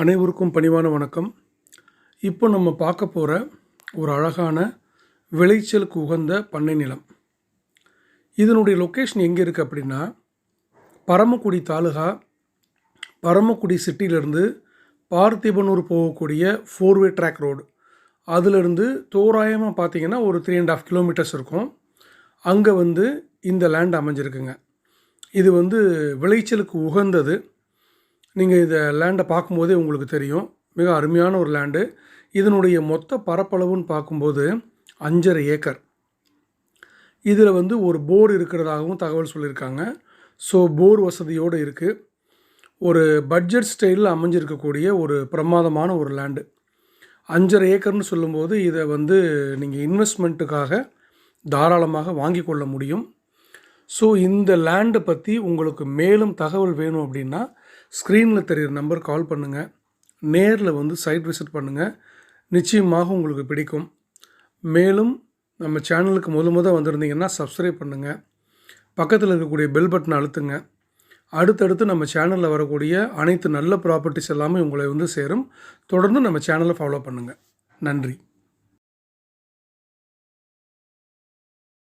அனைவருக்கும் பணிவான வணக்கம். இப்போ நம்ம பார்க்க போகிற ஒரு அழகான விளைச்சலுக்கு உகந்த பண்ணை நிலம். இதனுடைய லொக்கேஷன் எங்கே இருக்குது அப்படின்னா பரமக்குடி தாலுகா பரமக்குடி சிட்டியிலேருந்து பார்த்திபனூர் போகக்கூடிய ஃபோர்வே ட்ராக் ரோடு அதிலிருந்து தோராயமாக பார்த்தீங்கன்னா ஒரு த்ரீ அண்ட் ஆஃப் கிலோமீட்டர்ஸ் இருக்கும். அங்கே வந்து இந்த லேண்ட் அமைஞ்சிருக்குங்க. இது வந்து விளைச்சலுக்கு உகந்தது. நீங்கள் இதை லேண்டை பார்க்கும்போதே உங்களுக்கு தெரியும். மிக அருமையான ஒரு லேண்டு இதனுடைய மொத்த பரப்பளவுன்னு பார்க்கும்போது அஞ்சரை ஏக்கர். இதில் வந்து ஒரு போர் இருக்கிறதாகவும் தகவல் சொல்லியிருக்காங்க. ஸோ போர் வசதியோடு இருக்குது ஒரு பட்ஜெட் ஸ்டைலில் அமைஞ்சிருக்கக்கூடிய ஒரு பிரமாதமான ஒரு லேண்டு அஞ்சரை ஏக்கர்னு சொல்லும்போது இதை வந்து நீங்கள் இன்வெஸ்ட்மெண்ட்டுக்காக தாராளமாக வாங்கி கொள்ள முடியும். ஸோ இந்த லேண்டை பற்றி உங்களுக்கு மேலும் தகவல் வேணும் அப்படின்னா ஸ்க்ரீனில் தெரிகிற நம்பர் கால் பண்ணுங்கள் நேரில் வந்து சைட் விசிட் பண்ணுங்கள் நிச்சயமாக உங்களுக்கு பிடிக்கும். மேலும் நம்ம சேனலுக்கு முத முத வந்திருந்தீங்கன்னா சப்ஸ்கிரைப் பண்ணுங்கள் பக்கத்தில் இருக்கக்கூடிய பெல் பட்டனை அழுத்துங்க. அடுத்தடுத்து நம்ம சேனலில் வரக்கூடிய அனைத்து நல்ல ப்ராப்பர்ட்டிஸ் எல்லாமே உங்களை வந்து சேரும். தொடர்ந்து நம்ம சேனலை ஃபாலோ பண்ணுங்கள் நன்றி.